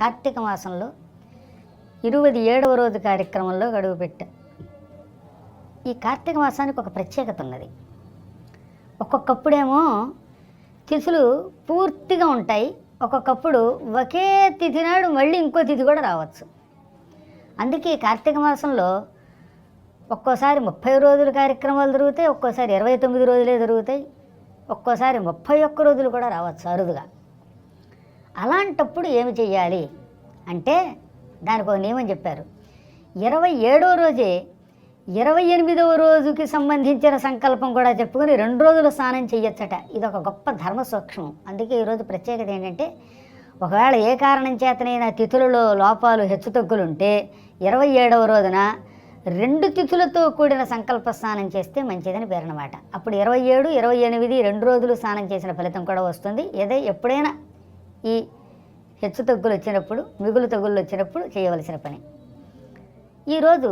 కార్తీక మాసంలో ఇరవై ఏడవ రోజు కార్యక్రమంలో గడువు పెట్టా. ఈ కార్తీక మాసానికి ఒక ప్రత్యేకత ఉన్నది. ఒక్కొక్కప్పుడేమో తిథులు పూర్తిగా ఉంటాయి. ఒక్కొక్కప్పుడు ఒకే తిథి నాడు మళ్ళీ ఇంకో తిథి కూడా రావచ్చు. అందుకే కార్తీక మాసంలో ఒక్కోసారి ముప్పై రోజుల కార్యక్రమాలు జరుగుతాయి ఒక్కోసారి ఇరవై తొమ్మిది రోజులే జరుగుతాయి ఒక్కోసారి ముప్పై ఒక్క రోజులు కూడా రావచ్చు అరుదుగా. అలాంటప్పుడు ఏమి చేయాలి అంటే దానికి ఒక నియమం చెప్పారు. ఇరవై ఏడో రోజే ఇరవై ఎనిమిదవ రోజుకి సంబంధించిన సంకల్పం కూడా చెప్పుకొని రెండు రోజులు స్నానం చేయొచ్చట ఇది ఒక గొప్ప ధర్మ సూక్ష్మం. అందుకే ఈరోజు ప్రత్యేకత ఏంటంటే ఒకవేళ ఏ కారణం చేతనైనా తిథులలో లోపాలు హెచ్చుతగ్గులుంటే ఇరవై ఏడవ రోజున రెండు తిథులతో కూడిన సంకల్ప స్నానం చేస్తే మంచిదని పేరనమాట అప్పుడు ఇరవై ఏడు ఇరవై ఎనిమిది రెండు రోజులు స్నానం చేసిన ఫలితం కూడా వస్తుంది. ఏదే ఎప్పుడైనా ఈ హెచ్చు తగ్గులు వచ్చినప్పుడు మిగులు తగ్గులు వచ్చినప్పుడు చేయవలసిన పని. ఈరోజు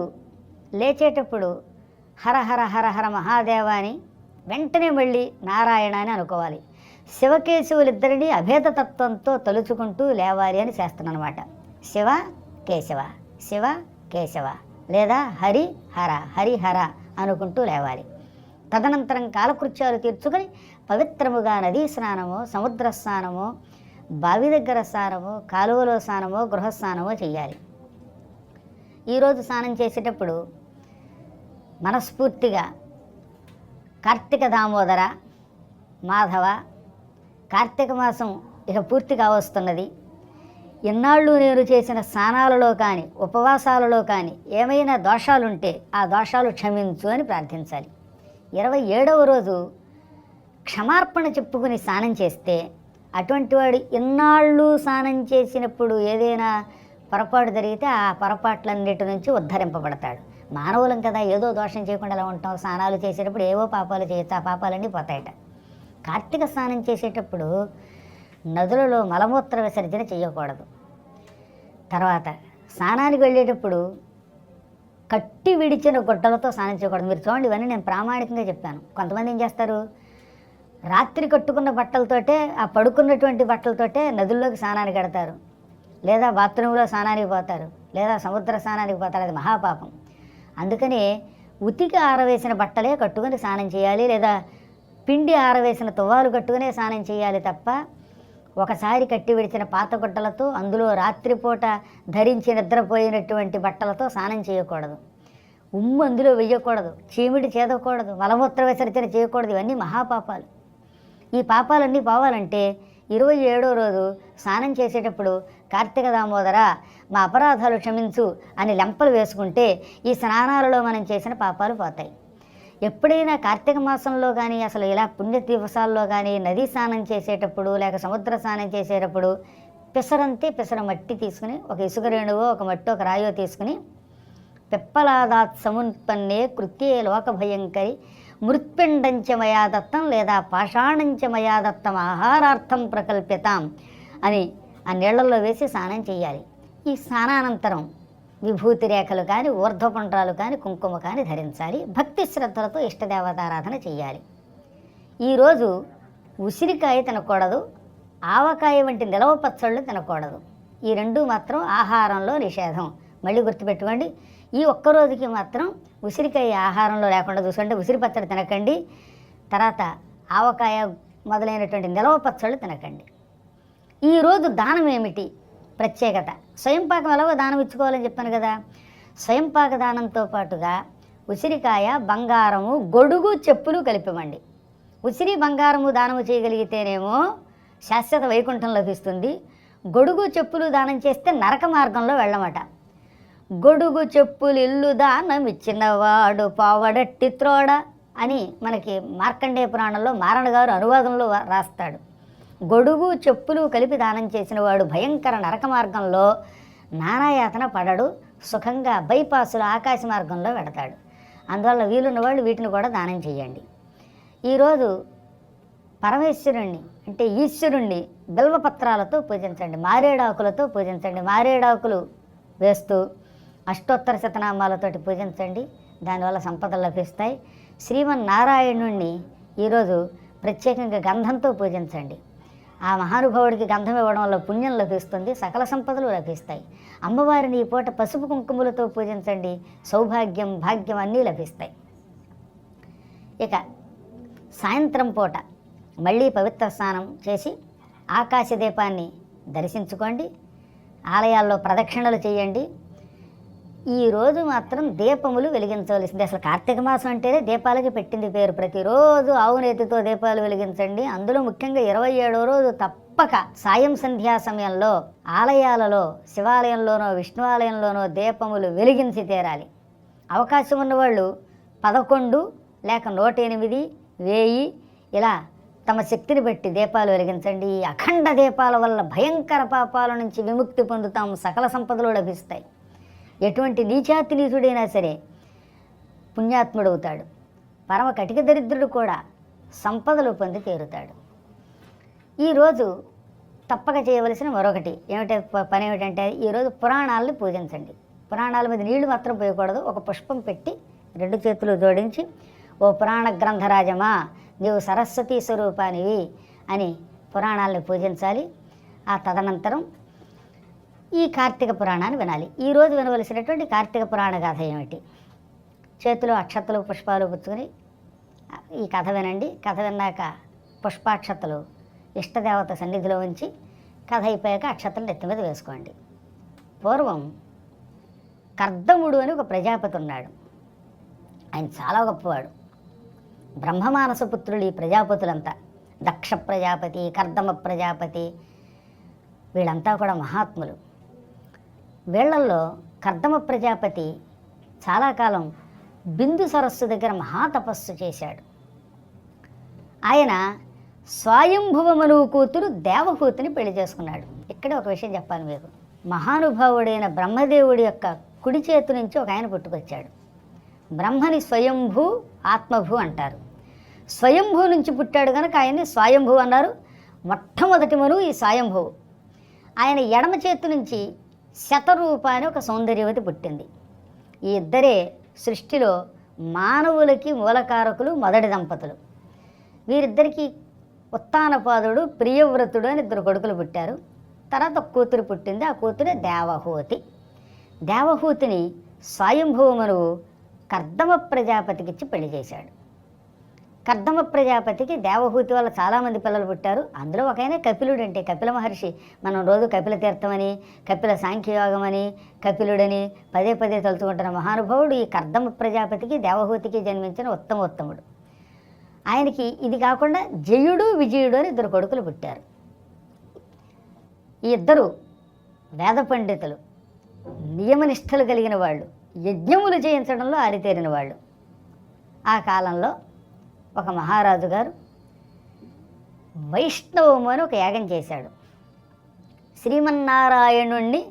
లేచేటప్పుడు హర హర హర హర మహాదేవ అని వెంటనే మళ్ళీ నారాయణ అని అనుకోవాలి. శివకేశవులిద్దరిని అభేదతత్వంతో తలుచుకుంటూ లేవాలి అని శాస్త్రం శివ కేశవ శివ కేశవ లేదా హరి హర హరి హర అనుకుంటూ లేవాలి. తదనంతరం కాలకృత్యాలు తీర్చుకొని పవిత్రముగా నదీ స్నానము సముద్ర స్నానము బావి దగ్గర స్నానము కాలువలో స్నానమో గృహస్నానమో చేయాలి ఈరోజు స్నానం చేసేటప్పుడు మనస్ఫూర్తిగా కార్తీక దామోదర మాధవ కార్తీక మాసం ఇక పూర్తిగా వస్తున్నది ఎన్నాళ్ళు నేను చేసిన స్నానాలలో కానీ ఉపవాసాలలో కానీ ఏమైనా దోషాలుంటే ఆ దోషాలు క్షమించు అని ప్రార్థించాలి. ఇరవై ఏడవ రోజు క్షమార్పణ చెప్పుకుని స్నానం చేస్తే అటువంటి వాడు ఇన్నాళ్ళు స్నానం చేసినప్పుడు ఏదైనా పొరపాటు జరిగితే ఆ పొరపాట్లన్నిటి నుంచి ఉద్ధరింపబడతాడు. మానవులం కదా ఏదో దోషం చేయకుండా ఎలా ఉంటాం? స్నానాలు చేసేటప్పుడు ఏవో పాపాలు చేయొచ్చు ఆ పాపాలన్నీ పోతాయట. కార్తీక స్నానం చేసేటప్పుడు నదులలో మలమూత్ర విసర్జన చేయకూడదు. తర్వాత స్నానానికి వెళ్ళేటప్పుడు కట్టి విడిచిన గుడ్డలతో స్నానం చేయకూడదు. మీరు చూడండి ఇవన్నీ నేను ప్రామాణికంగా చెప్పాను. కొంతమంది ఏం చేస్తారు? రాత్రి కట్టుకున్న బట్టలతోటే ఆ పడుకున్నటువంటి బట్టలతోటే నదుల్లోకి స్నానానికి వెడతారు. లేదా బాత్రూంలో స్నానానికి పోతారు. లేదా సముద్ర స్నానానికి పోతారు. అది మహాపాపం. అందుకని ఉతికి ఆరవేసిన బట్టలే కట్టుకొని స్నానం చేయాలి. లేదా పిండి ఆరవేసిన తువ్వాలు కట్టుకునే స్నానం చేయాలి తప్ప ఒకసారి కట్టి విడిచిన పాత గుడ్డలతో అందులో రాత్రిపూట ధరించి నిద్రపోయినటువంటి బట్టలతో స్నానం చేయకూడదు. ఉమ్ము అందులో వేయకూడదు చీమిడి చేదకూడదు. మలమూత్ర విసర్జన చేయకూడదు. ఇవన్నీ మహాపాపాలు. ఈ పాపాలన్నీ పోవాలంటే ఇరవై ఏడో రోజు స్నానం చేసేటప్పుడు కార్తీక దామోదర మా అపరాధాలు క్షమించు అని లెంపలు వేసుకుంటే ఈ స్నానాలలో మనం చేసిన పాపాలు పోతాయి. ఎప్పుడైనా కార్తీక మాసంలో కానీ అసలు ఇలా పుణ్య దివసాల్లో కానీ నదీ స్నానం చేసేటప్పుడు లేక సముద్ర స్నానం చేసేటప్పుడు పిసరంతే పిసర మట్టి తీసుకుని ఒక ఇసుక రేణువో ఒక మట్టి ఒక రాయో తీసుకుని పిప్పలాదాత్ సముత్పన్నే కృత్యే లోక భయంకరి మృత్పిండంచ మయా దత్తం లేదా పాషాణంచ మయా దత్తం ఆహారార్థం ప్రకల్పితాం అని ఆ నీళ్ళలో వేసి స్నానం చేయాలి. ఈ స్నానానంతరం విభూతి రేఖలు కానీ ఊర్ధ్వపుండ్రాలు కానీ కుంకుమ కానీ ధరించాలి. భక్తి శ్రద్ధలతో ఇష్టదేవతారాధన చేయాలి. ఈరోజు ఉసిరికాయ తినకూడదు ఆవకాయ వంటి నిలవ పచ్చళ్ళు తినకూడదు. ఈ రెండు మాత్రం ఆహారంలో నిషేధం. మళ్ళీ గుర్తుపెట్టుకోండి ఈ ఒక్క రోజుకి మాత్రం ఉసిరికాయ ఆహారంలో లేకుండా చూసుకుంటే ఉసిరి పచ్చడి తినకండి. తర్వాత ఆవకాయ మొదలైనటువంటి నిలవ పచ్చళ్ళు తినకండి. ఈరోజు దానం ఏమిటి? ప్రత్యేకత. స్వయంపాకం ఎలాగో దానం ఇచ్చుకోవాలని చెప్పాను కదా. స్వయంపాక దానంతో పాటుగా ఉసిరికాయ బంగారము గొడుగు చెప్పులు కలిపివ్వండి. ఉసిరి బంగారము దానము చేయగలిగితేనేమో శాశ్వత వైకుంఠం లభిస్తుంది. గొడుగు చెప్పులు దానం చేస్తే నరక మార్గంలో వెళ్ళమట. గొడుగు చెప్పులు ఇల్లు దానం ఇచ్చినవాడు పావడట్టి త్రోడ అని మనకి మార్కండేయ పురాణంలో మారణ గారు అనువాదంలో రాస్తాడు. గొడుగు చెప్పులు కలిపి దానం చేసిన వాడు భయంకర నరక మార్గంలో నానాయాతన పడడు సుఖంగా బైపాసులు ఆకాశ మార్గంలో పెడతాడు అందువల్ల వీలున్న వాళ్ళు వీటిని కూడా దానం చేయండి. ఈరోజు పరమేశ్వరుణ్ణి అంటే ఈశ్వరుణ్ణి బిల్వపత్రాలతో పూజించండి మారేడాకులతో పూజించండి మారేడాకులు వేస్తూ అష్టోత్తర శతనామాలతోటి పూజించండి. దానివల్ల సంపదలు లభిస్తాయి. శ్రీమన్నారాయణుణ్ణి ఈరోజు ప్రత్యేకంగా గంధంతో పూజించండి. ఆ మహానుభావుడికి గంధం ఇవ్వడం వల్ల పుణ్యం లభిస్తుంది సకల సంపదలు లభిస్తాయి. అమ్మవారిని ఈ పూట పసుపు కుంకుమలతో పూజించండి. సౌభాగ్యం భాగ్యం అన్నీ లభిస్తాయి. ఇక సాయంత్రం పూట మళ్ళీ పవిత్ర స్నానం చేసి ఆకాశ దీపాన్ని దర్శించుకోండి. ఆలయాల్లో ప్రదక్షిణలు చేయండి. ఈరోజు మాత్రం దీపములు వెలిగించవలసింది. అసలు కార్తీక మాసం అంటేనే దీపాలకి పెట్టింది పేరు. ప్రతిరోజు ఆవునేతితో దీపాలు వెలిగించండి. అందులో ముఖ్యంగా ఇరవై ఏడో రోజు తప్పక సాయం సంధ్యా సమయంలో ఆలయాలలో శివాలయంలోనో విష్ణువాలయంలోనో దీపములు వెలిగించి తీరాలి. అవకాశం ఉన్నవాళ్ళు పదకొండు లేక నూట ఎనిమిది వేయి ఇలా తమ శక్తిని బట్టి దీపాలు వెలిగించండి. ఈ అఖండ దీపాల వల్ల భయంకర పాపాల నుంచి విముక్తి పొందుతాం. సకల సంపదలు లభిస్తాయి. ఎటువంటి నీచాతి సరే పుణ్యాత్ముడవుతాడు. పరమ కటిక దరిద్రుడు కూడా సంపదలు పొంది తీరుతాడు. ఈరోజు తప్పక చేయవలసిన మరొకటి ఏమిటి పని ఏమిటంటే ఈరోజు పురాణాలను పూజించండి. పురాణాల మీద నీళ్ళు మాత్రం పోయకూడదు. ఒక పుష్పం పెట్టి రెండు చేతులు జోడించి ఓ పురాణ గ్రంథరాజమా నీవు సరస్వతీ స్వరూపానివి అని పురాణాలను పూజించాలి. ఆ తదనంతరం ఈ కార్తీక పురాణాన్ని వినాలి. ఈరోజు వినవలసినటువంటి కార్తీక పురాణ కథ ఏమిటి? చేతిలో అక్షతలు పుష్పాలు పుచ్చుకొని ఈ కథ వినండి. కథ విన్నాక పుష్పాక్షతలు ఇష్టదేవత సన్నిధిలో ఉంచి కథ అయిపోయాక అక్షతలు నెత్తి మీద వేసుకోండి. పూర్వం కర్దముడు అని ఒక ప్రజాపతి ఉన్నాడు. ఆయన చాలా గొప్పవాడు. బ్రహ్మమానస పుత్రులు ఈ ప్రజాపతులంతా. దక్ష ప్రజాపతి కర్దమ ప్రజాపతి వీళ్ళంతా కూడా మహాత్ములు. వీళ్ళల్లో కర్దమ ప్రజాపతి చాలా కాలం బిందు సరస్సు దగ్గర మహాతపస్సు చేశాడు. ఆయన స్వయంభువమనువు కూతురు దేవహూతిని పెళ్ళి చేసుకున్నాడు. ఇక్కడే ఒక విషయం చెప్పాలి మీకు. మహానుభావుడైన బ్రహ్మదేవుడి యొక్క కుడి చేతి నుంచి ఒక ఆయన పుట్టుకొచ్చాడు. బ్రహ్మని స్వయంభూ ఆత్మభూ అంటారు. స్వయంభూ నుంచి పుట్టాడు కనుక ఆయన్ని స్వయంభూ అన్నారు. మొట్టమొదటి మనువు ఈ స్వయంభువు ఆయన ఎడమ చేతి నుంచి శతరూప అని ఒక సౌందర్యవతి పుట్టింది. ఈ ఇద్దరే సృష్టిలో మానవులకి మూలకారకులు మొదటి దంపతులు. వీరిద్దరికీ ఉత్తానపాదుడు ప్రియవ్రతుడు అని ఇద్దరు కొడుకులు పుట్టారు. తర్వాత ఒక కూతురు పుట్టింది ఆ కూతురే దేవహూతి. దేవహూతిని స్వయంభూమనువు కర్దమ ప్రజాపతికిచ్చి పెళ్ళి చేశాడు. కర్దమ ప్రజాపతికి దేవహూతి వల్ల చాలామంది పిల్లలు పుట్టారు. అందులో ఒక ఆయన కపిలుడు అంటే కపిల మహర్షి. మనం రోజు కపిల తీర్థమని కపిల సాంఖ్యయోగం అని కపిలుడని పదే పదే తలుచుకుంటున్న మహానుభావుడు ఈ కర్దమ ప్రజాపతికి దేవహూతికి జన్మించిన ఉత్తమ ఉత్తముడు ఆయనకి ఇది కాకుండా జయుడు విజయుడు అని ఇద్దరు కొడుకులు పుట్టారు. ఈ ఇద్దరు వేద పండితులు. నియమనిష్టలు కలిగిన వాళ్ళు. యజ్ఞములు చేయించడంలో ఆరితేరిన వాళ్ళు. ఆ కాలంలో ఒక మహారాజు గారు వైష్ణవము అని ఒక యాగం చేశాడు. శ్రీమన్నారాయణుణ్ణి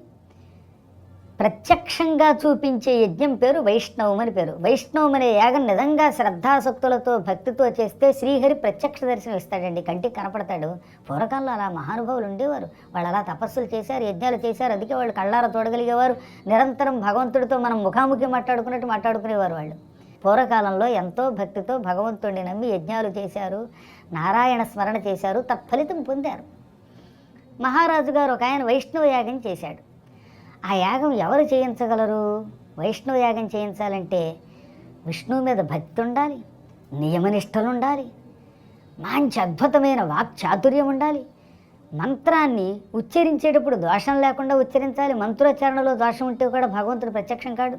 ప్రత్యక్షంగా చూపించే యజ్ఞం పేరు వైష్ణవం అని పేరు. వైష్ణవం అనే యాగం నిజంగా శ్రద్ధాసక్తులతో భక్తితో చేస్తే శ్రీహరి ప్రత్యక్ష దర్శనం ఇస్తాడండి. కంటికి కనపడతాడు. పూర్వకాలంలో అలా మహానుభావులు ఉండేవారు. వాళ్ళు అలా తపస్సులు చేశారు యజ్ఞాలు చేశారు. అందుకే వాళ్ళు కళ్ళార చూడగలిగేవారు. నిరంతరం భగవంతుడితో మనం ముఖాముఖి మాట్లాడుకున్నట్టు మాట్లాడుకునేవారు వాళ్ళు. పూర్వకాలంలో ఎంతో భక్తితో భగవంతుడిని నమ్మి యజ్ఞాలు చేశారు. నారాయణ స్మరణ చేశారు. తత్ఫలితం పొందారు. మహారాజు గారు ఒక ఆయన వైష్ణవ యాగం చేశాడు. ఆ యాగం ఎవరు చేయించగలరు? వైష్ణవ యాగం చేయించాలంటే విష్ణువు మీద భక్తి ఉండాలి నియమనిష్టలు ఉండాలి మంచి అద్భుతమైన వాక్ చాతుర్యం ఉండాలి. మంత్రాన్ని ఉచ్చరించేటప్పుడు దోషం లేకుండా ఉచ్చరించాలి. మంత్రోచ్చారణలో దోషం ఉంటే కూడా భగవంతుడు ప్రత్యక్షం కాడు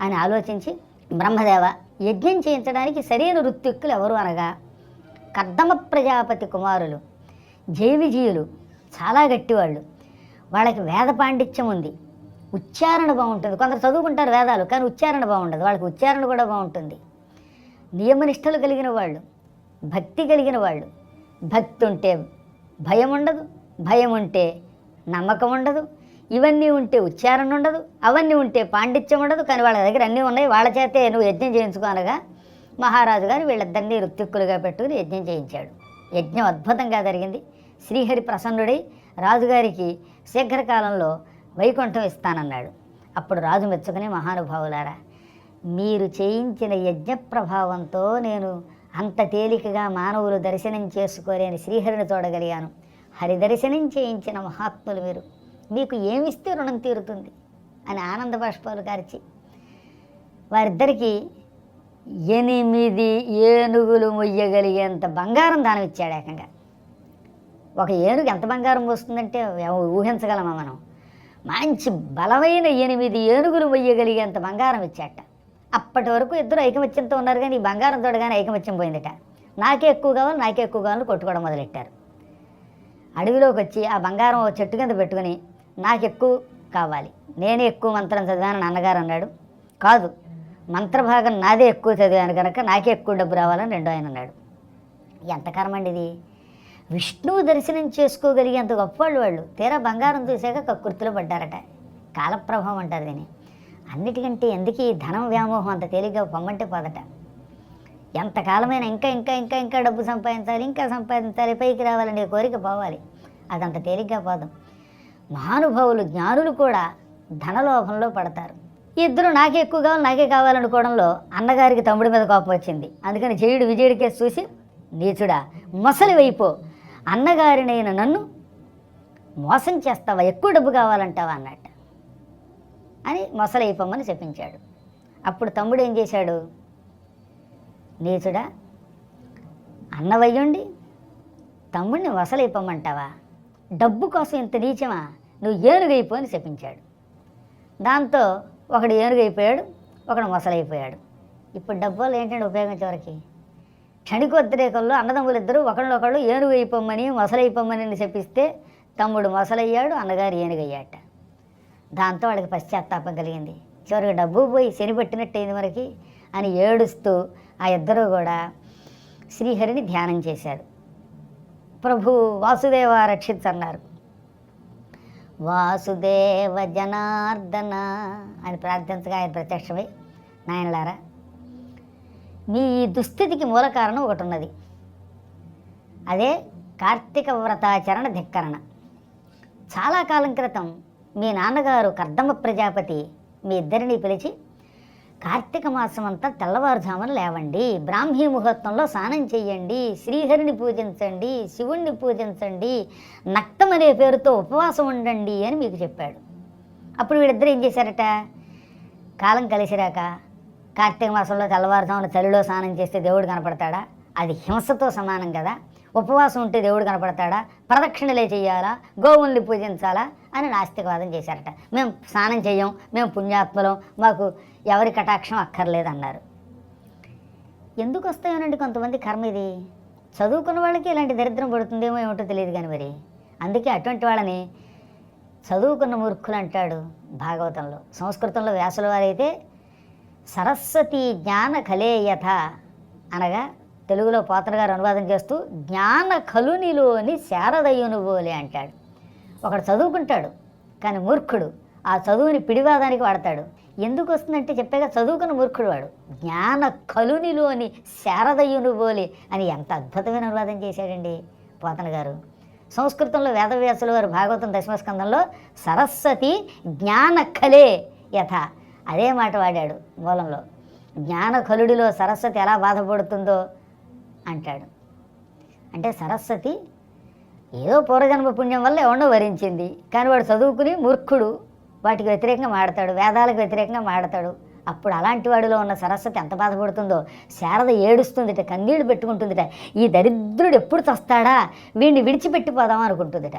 అని ఆలోచించి బ్రహ్మదేవ యజ్ఞం చేయించడానికి సరైన ఋత్విక్కులు ఎవరు అనగా కర్దమ ప్రజాపతి కుమారులు జైవిజీయులు చాలా గట్టివాళ్ళు. వాళ్ళకి వేద పాండిత్యం ఉంది. ఉచ్చారణ బాగుంటుంది. కొందరు చదువుకుంటారు వేదాలు కానీ ఉచ్చారణ బాగుండదు. వాళ్ళకి ఉచ్చారణ కూడా బాగుంటుంది. నియమనిష్టలు కలిగిన వాళ్ళు భక్తి కలిగిన వాళ్ళు. భక్తి ఉంటే భయం ఉండదు భయం ఉంటే నమ్మకం ఉండదు ఇవన్నీ ఉంటే ఉచ్చారణ ఉండదు అవన్నీ ఉంటే పాండిత్యం ఉండదు కానీ వాళ్ళ దగ్గర అన్నీ ఉన్నాయి. వాళ్ళ చేతే నువ్వు యజ్ఞం చేయించుకోనగా మహారాజు గారు వీళ్ళిద్దరినీ రుత్తిక్కులుగా పెట్టుకుని యజ్ఞం చేయించాడు. యజ్ఞం అద్భుతంగా జరిగింది. శ్రీహరి ప్రసన్నుడై రాజుగారికి శీఘ్రకాలంలో వైకుంఠం ఇస్తానన్నాడు. అప్పుడు రాజు మెచ్చుకుని మహానుభావులారా మీరు చేయించిన యజ్ఞ ప్రభావంతో నేను అంత తేలికగా మానవులు దర్శనం చేసుకోలేని శ్రీహరిని చూడగలిగాను. హరిదర్శనం చేయించిన మహాత్ములు మీరు నీకు ఏమిస్తే రుణం తీరుతుంది అని ఆనంద బాష్పాలు గారిచి వారిద్దరికీ ఎనిమిది ఏనుగులు మొయ్యగలిగేంత బంగారం దానం ఇచ్చాడు ఏకంగా. ఒక ఏనుగు ఎంత బంగారం వస్తుందంటే ఊహించగలమా మనం? మంచి బలమైన ఎనిమిది ఏనుగులు మొయ్యగలిగేంత బంగారం ఇచ్చాట. అప్పటి వరకు ఇద్దరు ఐకమత్యంతో ఉన్నారు కానీ ఈ బంగారం తోడగానే ఐకమత్యం పోయిందట. నాకే ఎక్కువ కావాలి నాకే ఎక్కువ కావాలని కొట్టుకోవడం మొదలెట్టారు. అడవిలోకి వచ్చి ఆ బంగారం చెట్టు కింద పెట్టుకుని నాకు ఎక్కువ కావాలి. నేనే ఎక్కువ మంత్రం చదివాను నాన్నగారు అన్నాడు. కాదు మంత్రభాగం నాదే ఎక్కువ చదివాను కనుక నాకే ఎక్కువ డబ్బు రావాలని రెండో ఆయన అన్నాడు. ఎంత కర్మండి ఇది? విష్ణువు దర్శనం చేసుకోగలిగేంత గొప్పవాళ్ళు వాళ్ళు. తీరా బంగారం చూశాక కక్కుర్తిలో పడ్డారట. కాలప్రభావం అంటారు దీన్ని. అన్నిటికంటే ఎందుకు ఈ ధనం వ్యామోహం అంత తేలిగ్గా పొమ్మంటే పోదట. ఎంతకాలమైన ఇంకా ఇంకా ఇంకా ఇంకా డబ్బు సంపాదించాలి ఇంకా సంపాదించాలి పైకి రావాలనే కోరిక పోవాలి. అదంత తేలిగ్గా పోదాం. మహానుభావులు జ్ఞానులు కూడా ధనలోభంలో పడతారు. ఇద్దరు నాకే ఎక్కువ కావాలి నాకే కావాలనుకోవడంలో అన్నగారికి తమ్ముడి మీద కోపం వచ్చింది. అందుకని జయుడు విజయుడికే చూసి నీచుడా మొసలి వైపో అన్నగారినైన నన్ను మోసం చేస్తావా? ఎక్కువ డబ్బు కావాలంటావా? అన్నట్ట. అని మొసలైపోమని చెప్పించాడు. అప్పుడు తమ్ముడు ఏం చేశాడు? నీచుడా అన్నవయ్యుండి తమ్ముడిని వసలైపోమంటావా డబ్బు కోసం ఇంత నీచమా? నువ్వు ఏనుగైపో అని చెప్పించాడు దాంతో ఒకడు ఏనుగైపోయాడు ఒకడు మొసలైపోయాడు. ఇప్పుడు డబ్బాలు ఏంటంటే ఉపయోగం చివరికి క్షణికోద్రేకంలో అన్నదమ్ములు ఇద్దరు ఒకళ్ళొకళ్ళు ఏనుగు అయిపోమని మొసలైపోమని చెప్పిస్తే తమ్ముడు మొసలయ్యాడు అన్నగారు ఏనుగయ్యాట దాంతో వాళ్ళకి పశ్చాత్తాపం కలిగింది. చివరికి డబ్బు పోయి శనిపెట్టినట్టయింది మనకి అని ఏడుస్తూ ఆ ఇద్దరు కూడా శ్రీహరిని ధ్యానం చేశారు. ప్రభు వాసుదేవ రక్షించన్నారు. వాసుదేవ జనార్దన అని ప్రార్థించగా ఆయన ప్రత్యక్షమై నాయనలారా మీ దుస్థితికి మూల కారణం ఒకటి ఉన్నది అదే కార్తీక వ్రతాచరణ ధిక్కరణ. చాలా కాలం క్రితం మీ నాన్నగారు కర్దమ్మ ప్రజాపతి మీ ఇద్దరిని పిలిచి కార్తీక మాసం అంతా తెల్లవారుజామున లేవండి. బ్రాహ్మీ ముహూర్తంలో స్నానం చేయండి శ్రీహరిని పూజించండి. శివుణ్ణి పూజించండి. నక్తం అనే పేరుతో ఉపవాసం ఉండండి అని మీకు చెప్పాడు. అప్పుడు వీళ్ళిద్దరు ఏం చేశారట? కాలం కలిసిరాక కార్తీక మాసంలో తెల్లవారుజామున చలిలో స్నానం చేస్తే దేవుడు కనపడతాడా? అది హింసతో సమానం కదా. ఉపవాసం ఉంటే దేవుడు కనపడతాడా? ప్రదక్షిణలే చేయాలా గోవుల్ని పూజించాలా? అని నాస్తికవాదం చేశారట. మేము స్నానం చేయం మేము పుణ్యాత్మలం మాకు ఎవరి కటాక్షం అక్కర్లేదన్నారు. ఎందుకు వస్తాయోనండి కొంతమంది కర్మ ఇది? చదువుకున్న వాళ్ళకి ఇలాంటి దరిద్రం పడుతుందేమో ఏమిటో తెలియదు కానీ మరి. అందుకే అటువంటి వాళ్ళని చదువుకున్న మూర్ఖులు అంటాడు భాగవతంలో. సంస్కృతంలో వ్యాసుల వారైతే సరస్వతి జ్ఞాన కలేయథ అనగా తెలుగులో పోతన గారు అనువాదం చేస్తూ జ్ఞాన కలునిలోని శారదయునుబోలే అంటాడు. ఒకడు చదువుకుంటాడు కానీ మూర్ఖుడు. ఆ చదువుని పిడివాదానికి వాడతాడు. ఎందుకు వస్తుందంటే చెప్పాక చదువుకున్న మూర్ఖుడు వాడు జ్ఞాన కలునిలోని శారదయునుబోలి అని ఎంత అద్భుతమైన అనువాదం చేశాడండి పోతన గారు. సంస్కృతంలో వేదవ్యాసుల వారు భాగవతం దశమస్కందంలో సరస్వతి జ్ఞాన కలే యథ అదే మాట వాడాడు మూలంలో. జ్ఞాన కలుడిలో సరస్వతి ఎలా బాధపడుతుందో అంటాడు. అంటే సరస్వతి ఏదో పూర్వజన్మ పుణ్యం వల్ల ఎవడో వరించింది. కానీ వాడు చదువుకుని మూర్ఖుడు. వాటికి వ్యతిరేకంగా మాడతాడు వేదాలకు వ్యతిరేకంగా మాడతాడు. అప్పుడు అలాంటి వాడిలో ఉన్న సరస్వతి ఎంత బాధపడుతుందో. శారద ఏడుస్తుందిట కన్నీళ్ళు పెట్టుకుంటుందిట. ఈ దరిద్రుడు ఎప్పుడు తస్తాడా వీడిని విడిచిపెట్టిపోదాం అనుకుంటుందిట.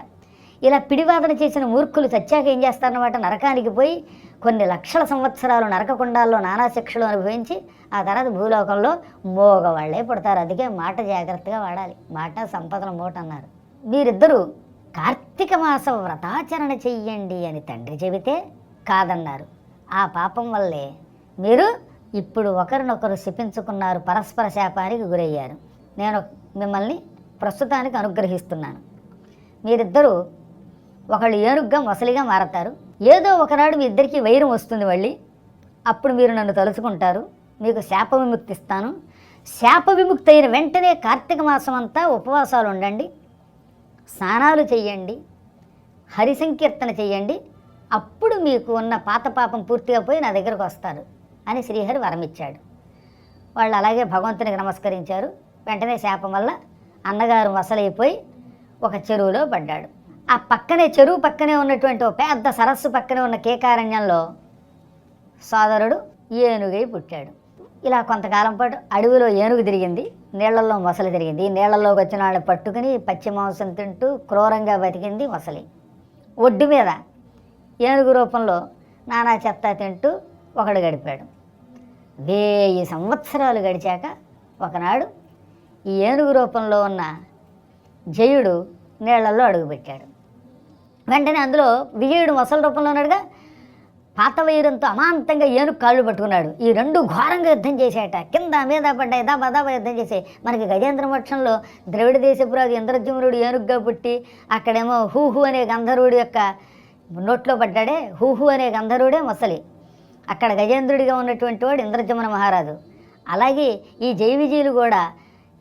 ఇలా పిడివాదన చేసిన మూర్ఖులు చచ్చాక ఏం చేస్తారన్నమాట? నరకానికి పోయి కొన్ని లక్షల సంవత్సరాలు నరకకుండాల్లో నానా శిక్షలు అనుభవించి ఆ తర్వాత భూలోకంలో మోగవాళ్ళే పుడతారు. అందుకే మాట జాగ్రత్తగా వాడాలి. మాట సంపదల మూట అన్నారు వీరిద్దరూ కార్తీక మాస వ్రతాచరణ చెయ్యండి అని తండ్రి చెబితే కాదన్నారు. ఆ పాపం వల్లే మీరు ఇప్పుడు ఒకరినొకరు శపించుకున్నారు పరస్పర శాపానికి గురయ్యారు. నేను మిమ్మల్ని ప్రస్తుతానికి అనుగ్రహిస్తున్నాను. మీరిద్దరూ ఒకళ్ళు ఏనుగ్గా మొసలిగా మారతారు. ఏదో ఒకనాడు మీ ఇద్దరికి వైరం వస్తుంది మళ్ళీ. అప్పుడు మీరు నన్ను తలుచుకుంటారు. మీకు శాప విముక్తిస్తాను శాప విముక్తి అయిన వెంటనే కార్తీక మాసం అంతా ఉపవాసాలు ఉండండి స్నానాలు చేయండి హరి సంకీర్తన చేయండి అప్పుడు మీకు ఉన్న పాత పాపం పూర్తిగా పోయి నా దగ్గరకు వస్తారు అని శ్రీహరి వరమిచ్చాడు. వాళ్ళు అలాగే భగవంతునికి నమస్కరించారు. వెంటనే శాపం వల్ల అన్నగారు వసలైపోయి ఒక చెరువులో పడ్డాడు. ఆ పక్కనే చెరువు పక్కనే ఉన్నటువంటి ఒక పెద్ద సరస్సు పక్కనే ఉన్న కేకారణ్యంలో సోదరుడు ఏనుగై పుట్టాడు. ఇలా కొంతకాలం పాటు అడవిలో ఏనుగు తిరిగింది నీళ్ళలో మొసలి తిరిగింది. ఈ నీళ్ళలోకి వచ్చిన వాళ్ళని పట్టుకుని పచ్చి మాంసం తింటూ క్రూరంగా బతికింది మొసలి. ఒడ్డు మీద ఏనుగు రూపంలో నానా చెత్త తింటూ ఒకడు గడిపాడు. వెయ్యి సంవత్సరాలు గడిచాక ఒకనాడు ఈ ఏనుగు రూపంలో ఉన్న జయుడు నీళ్ళలో అడుగుపెట్టాడు. వెంటనే అందులో విజయుడు మొసలి రూపంలో ఉన్నాడుగా పాత వైరంతో అమాంతంగా ఏనుగు కాళ్ళు పట్టుకున్నాడు. ఈ రెండు ఘోరంగా యుద్ధం చేశాయట కింద మీద పడ్డాయి దాబా యుద్ధం చేసే. మనకి గజేంద్ర మోక్షంలో ద్రవిడ దేశపురాజు ఇంద్రజమునుడు ఏనుగుగా పుట్టి అక్కడేమో హూహు అనే గంధర్వుడి యొక్క నోట్లో పడ్డాడే. హూహు అనే గంధర్వుడే మొసలి. అక్కడ గజేంద్రుడిగా ఉన్నటువంటి వాడు ఇంద్రజమున మహారాజు. అలాగే ఈ జై విజయులు కూడా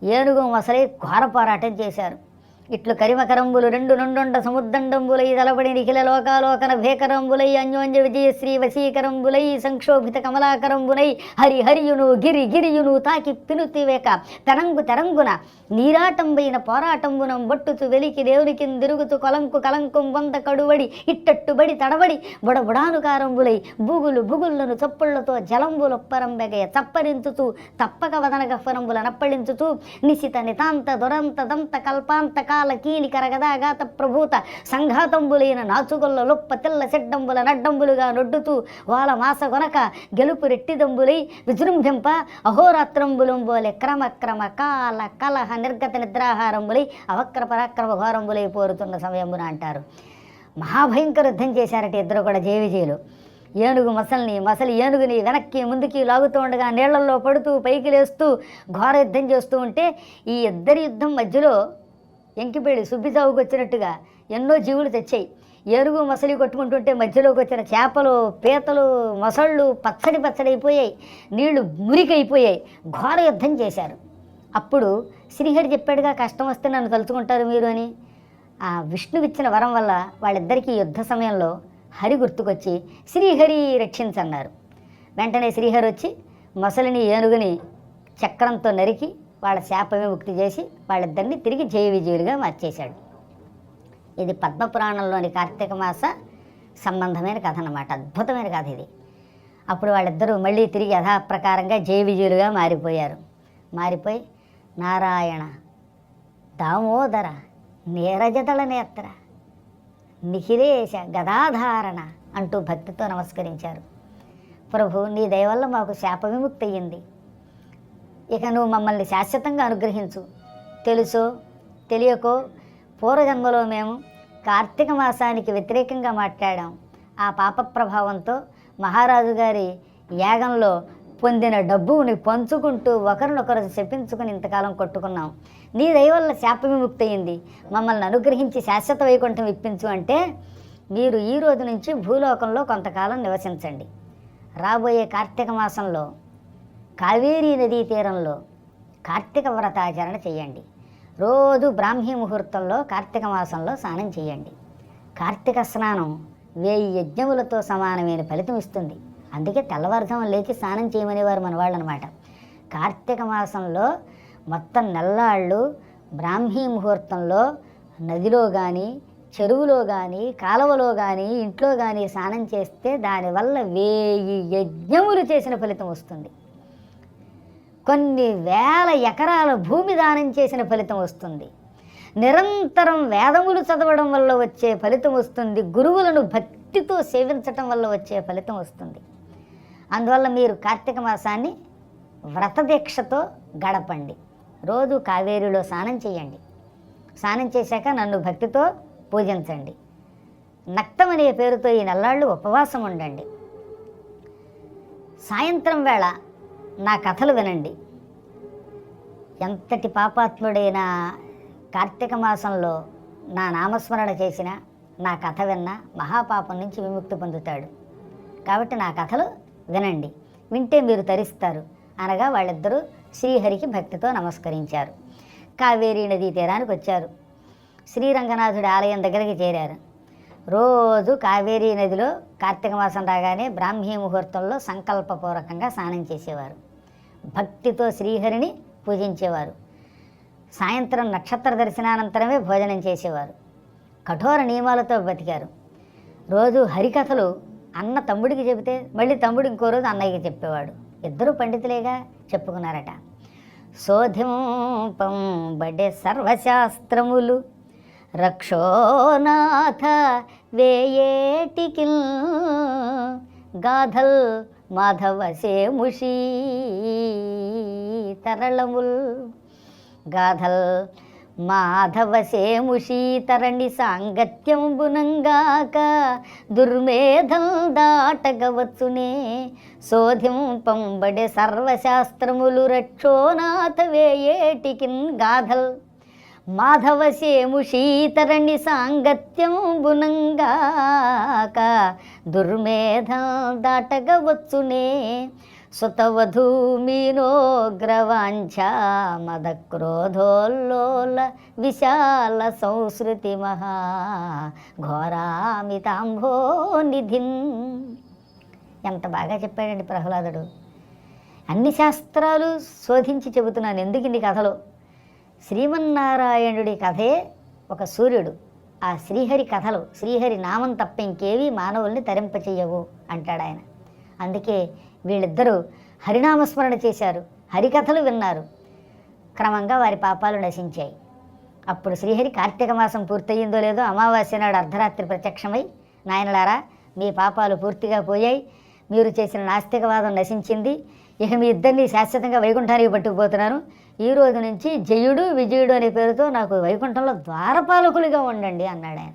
ఏనుగు మొసలి ఘోర పోరాటం చేశారు. ఇట్లు కరిమకరంబులు రెండు నుండుండ సముద్దండంబులై తలబడి నిఖిల లోకాలోకన భేకరంబులై అన్యోన్య విజయశ్రీ వశీకరంబులై సంక్షోభిత కమలాకరంబులై హరి హరియును గిరి గిరియును తాకి పినుతివేక తెరంగు తెరంగున నీరాటంబైన పోరాటంబునం బొట్టుతు వెలికి దేవునికిన్ తిరుగుతు కొలంకు కలంకం వంద కడుబడి ఇట్టట్టుబడి తడబడి బుడబుడానుకారంబులై బుగులు బుగుళ్ళను చప్పుళ్ళతో జలంబులొప్పరంబెగయ చప్పరించుతూ తప్పక వదనగఫరంబుల నప్పళించుతూ నిశిత నితాంత దురంత దంత కల్పాంతక కాల కీలి కరగదాగాత ప్రభూత సంఘాతంబులైన నాచుగొల్ల లొప్ప తెల్ల చెడ్డంబుల నడ్డంబులుగా నొడ్డుతూ వాళ్ళ మాస కొనక గెలుపు రెట్టిదంబులై విజృంభింప అహోరాత్రంబులంబోలే క్రమ క్రమ కాల కలహ నిర్గత నిద్రాహారంబులై అవక్ర పరాక్రమ ఘోరంబులై పోరుతున్న సమయమున అంటారు. మహాభయంకర యుద్ధం చేశారట ఇద్దరు కూడా జయవిజయులు. ఏనుగు మసల్ని మసలి ఏనుగుని వెనక్కి ముందుకి లాగుతూ ఉండగా నీళ్ళలో పడుతూ పైకి లేస్తూ ఘోర యుద్ధం చేస్తూ ఉంటే ఈ ఇద్దరి యుద్ధం మధ్యలో ఎంకిపేడి సుబ్బి చావుకు వచ్చినట్టుగా ఎన్నో జీవులు తెచ్చాయి. ఏనుగు మసలి కొట్టుకుంటుంటే మధ్యలోకి వచ్చిన చేపలు పీతలు మొసళ్ళు పచ్చడి పచ్చడి అయిపోయాయి. నీళ్ళు మురికైపోయాయి ఘోర యుద్ధం చేశారు. అప్పుడు శ్రీహరి చెప్పాడుగా కష్టం వస్తే నన్ను తలుచుకుంటారు మీరు అని. ఆ విష్ణువు ఇచ్చిన వరం వల్ల వాళ్ళిద్దరికీ యుద్ధ సమయంలో హరి గుర్తుకొచ్చి శ్రీహరి రక్షించన్నారు. వెంటనే శ్రీహరి వచ్చి మొసలిని ఏనుగుని చక్రంతో నరికి వాళ్ళ శాపమే ముక్తి చేసి వాళ్ళిద్దరిని తిరిగి జయ విజయులుగా మార్చేశాడు. ఇది పద్మపురాణంలోని కార్తీక మాస సంబంధమైన కథ అనమాట అద్భుతమైన కథ ఇది. అప్పుడు వాళ్ళిద్దరూ మళ్ళీ తిరిగి యథాప్రకారంగా జయ విజయులుగా మారిపోయారు. మారిపోయి నారాయణ దామోదర నీరజదళ నేత్ర నిఖిలేశ గదాధారణ అంటూ భక్తితో నమస్కరించారు. ప్రభు నీ దయవల్ల మాకు శాప విముక్తి అయ్యింది ఇక నువ్వు మమ్మల్ని శాశ్వతంగా అనుగ్రహించు. తెలుసో తెలియకో పూర్వజన్మలో మేము కార్తీక మాసానికి వ్యతిరేకంగా మాట్లాడాం. ఆ పాప ప్రభావంతో మహారాజు గారి యాగంలో పొందిన డబ్బుని పంచుకుంటూ ఒకరినొకరు శపించుకుని ఇంతకాలం కొట్టుకున్నాం. నీ దయవల్ల శాప విముక్తి అయింది మమ్మల్ని అనుగ్రహించి శాశ్వత వైకుంఠం ఇప్పించు అంటే మీరు ఈ రోజు నుంచి భూలోకంలో కొంతకాలం నివసించండి. రాబోయే కార్తీక మాసంలో కావేరీ నదీ తీరంలో కార్తీక వ్రతాచరణ చేయండి. రోజు బ్రాహ్మీ ముహూర్తంలో కార్తీక మాసంలో స్నానం చేయండి. కార్తీక స్నానం వేయి యజ్ఞములతో సమానమైన ఫలితం ఇస్తుంది. అందుకే తెల్లవర్ధం లేచి స్నానం చేయమనేవారు మన వాళ్ళు అనమాట కార్తీక మాసంలో మొత్తం నల్లాళ్ళు బ్రాహ్మీ ముహూర్తంలో నదిలో కానీ చెరువులో కానీ కాలువలో కానీ ఇంట్లో కానీ స్నానం చేస్తే దానివల్ల వేయి యజ్ఞములు చేసిన ఫలితం వస్తుంది. కొన్ని వేల ఎకరాల భూమి దానం చేసిన ఫలితం వస్తుంది. నిరంతరం వేదములు చదవడం వల్ల వచ్చే ఫలితం వస్తుంది. గురువులను భక్తితో సేవించటం వల్ల వచ్చే ఫలితం వస్తుంది. అందువల్ల మీరు కార్తీక మాసాన్ని వ్రతదీక్షతో గడపండి. రోజు కావేరిలో స్నానం చేయండి. స్నానం చేశాక నన్ను భక్తితో పూజించండి. నక్తం అనే పేరుతో ఈ నెల్లాళ్ళు ఉపవాసం ఉండండి. సాయంత్రం వేళ నా కథలు వినండి. ఎంతటి పాపాత్ముడైన కార్తీక మాసంలో నా నామస్మరణ చేసిన నా కథ విన్న మహాపాపం నుంచి విముక్తి పొందుతాడు. కాబట్టి నా కథలు వినండి. వింటే మీరు తరిస్తారు. అనగా వాళ్ళిద్దరూ శ్రీహరికి భక్తితో నమస్కరించారు. కావేరీ నదీ తీరానికి వచ్చారు. శ్రీరంగనాథుడి ఆలయం దగ్గరికి చేరారు. రోజు కావేరీ నదిలో కార్తీక మాసం రాగానే బ్రాహ్మీ ముహూర్తంలో సంకల్పపూర్వకంగా స్నానం చేసేవారు. భక్తితో శ్రీహరిని పూజించేవారు. సాయంత్రం నక్షత్ర దర్శనానంతరమే భోజనం చేసేవారు. కఠోర నియమాలతో బతికారు. రోజు హరికథలు అన్న తమ్ముడికి చెబితే మళ్ళీ తమ్ముడు ఇంకో రోజు అన్నయ్యకి చెప్పేవాడు. ఇద్దరు పండితులేగా చెప్పుకున్నారట. శోధింపం బడే సర్వశాస్త్రములు రక్షోనాథ వేయేటికిల్ గాథల్ మాధవ సేముషీ తరళముల్. గాథల్ మాధవ తరణి సాంగత్యం బునంగాక దుర్మేధం దాటగవచ్చునే శోధింపంబడే సర్వశాస్త్రములు రక్షోనాథ వేయేటికిన్ గాథల్ మాధవ సేముషీతరణి సాంగత్యం బునంగాక దుర్మేధం దాటగవచ్చునే సుతవధూమీనోగ్రవాంఛ మదక్రోధోల్లోల విశాల సంస్కృతి మహా ఘోరామితాంభో నిధిన్ ఎంత బాగా చెప్పాడండి ప్రహ్లాదుడు. అన్ని శాస్త్రాలు శోధించి చెబుతున్నాను. ఎందుకు ఇన్ని కథలు? శ్రీమన్నారాయణుడి కథే ఒక సూర్యుడు. ఆ శ్రీహరి కథలు శ్రీహరి నామం తప్ప ఇంకేవి మానవుల్ని తరింపచేయవు అంటాడు ఆయన. అందుకే వీళ్ళిద్దరూ హరినామస్మరణ చేశారు హరికథలు విన్నారు. క్రమంగా వారి పాపాలు నశించాయి. అప్పుడు శ్రీహరి కార్తీక మాసం పూర్తయిందో లేదో అమావాస్య నాడు అర్ధరాత్రి ప్రత్యక్షమై నాయనలారా మీ పాపాలు పూర్తిగా పోయాయి. మీరు చేసిన నాస్తికవాదం నశించింది. ఇక మీ ఇద్దరిని శాశ్వతంగా వైకుంఠానికి పట్టుకుపోతున్నాను. ఈ రోజు నుంచి జయుడు విజయుడు అనే పేరుతో నాకు వైకుంఠంలో ద్వారపాలకులుగా ఉండండి అన్నాడు ఆయన.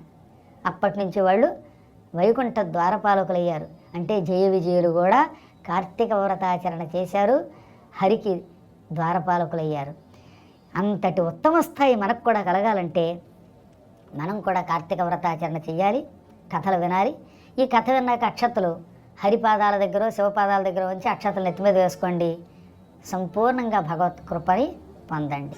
అప్పటి నుంచి వాళ్ళు వైకుంఠ ద్వారపాలకులయ్యారు. అంటే జయ విజయులు కూడా కార్తీక వ్రతాచరణ చేశారు హరికి ద్వారపాలకులయ్యారు. అంతటి ఉత్తమ స్థాయి మనకు కూడా కలగాలంటే మనం కూడా కార్తీక వ్రతాచరణ చేయాలి కథలు వినాలి. ఈ కథ విన్నాక అక్షతలు హరిపాదాల దగ్గర శివపాదాల దగ్గర ఉంచి అక్షతలు నెత్తి మీద వేసుకోండి. సంపూర్ణంగా భగవత్ కృపని పొందండి.